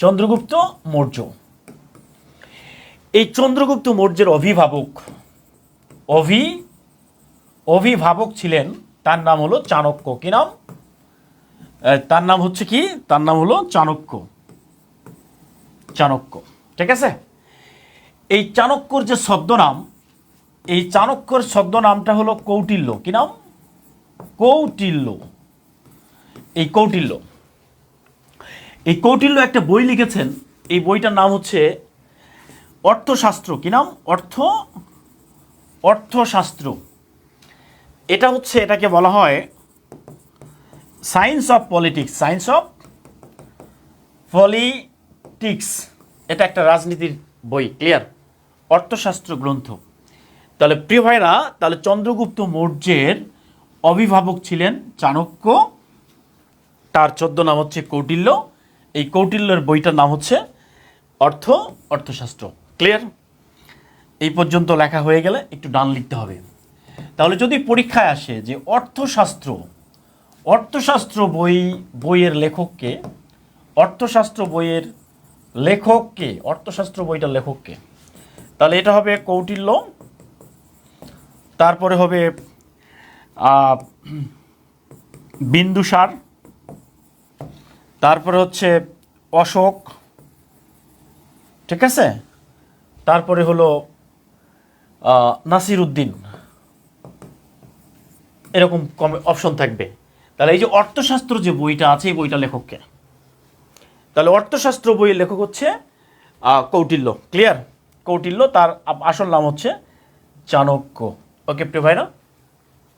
চন্দ্রগুপ্ত মৌর্য। এই চন্দ্রগুপ্ত মৌর্যের অভিভাবক অভি, অভিভাবক ছিলেন, তার নাম হলো চাণক্য। কি নাম? তার নাম হচ্ছে কি? তার নাম হলো চাণক্য। চাণক্য। ঠিক আছে? এই চাণক্যর যে ছদ্মনাম, এই চাণক্যর ছদ্মনামটা হলো কৌটিল্য। কি নাম? কৌটিল্য। এই কৌটিল্য। এই কৌটিল্য একটা বই লিখেছেন। এই বইটার নাম হচ্ছে অর্থশাস্ত্র। কি নাম? অর্থ? অর্থশাস্ত্র। এটা হচ্ছে, এটাকে বলা হয় science of politics. Science of politics. এটা একটা রাজনীতির বই, ক্লিয়ার? অর্থশাস্ত্র গ্রন্থ। তাহলে প্রিয় ভাইরা তাহলে চন্দ্রগুপ্ত মৌর্যের অভিভাবক ছিলেন চাণক্য। তার চোদ্দ নাম হচ্ছে কৌটিল্য। এই কৌটিল্যের বইটার নাম হচ্ছে অর্থ, অর্থশাস্ত্র। ক্লিয়ার এই পর্যন্ত লেখা হয়ে গেলে একটু ডান লিখতে হবে। তাহলে যদি পরীক্ষায় আসে যে অর্থশাস্ত্র অর্থশাস্ত্র বই, বইয়ের লেখককে, অর্থশাস্ত্র বইয়ের লেখককে, অর্থশাস্ত্র বইটার লেখককে, তাহলে এটা হবে কৌটিল্য, তারপরে হবে বিন্দুসার তারপরে হচ্ছে অশোক, ঠিক আছে? তারপরে হলো নাসির উদ্দিন এরকম কম অপশন থাকবে। তাহলে এই যে অর্থশাস্ত্র যে বইটা আছে, এই বইটা লেখককে। তাহলে অর্থশাস্ত্র বইয়ের লেখক হচ্ছে কৌটিল্য। ক্লিয়ার কৌটিল্য, তার আসল নাম হচ্ছে চাণক্য। ওকে প্রিয় ভাইরা?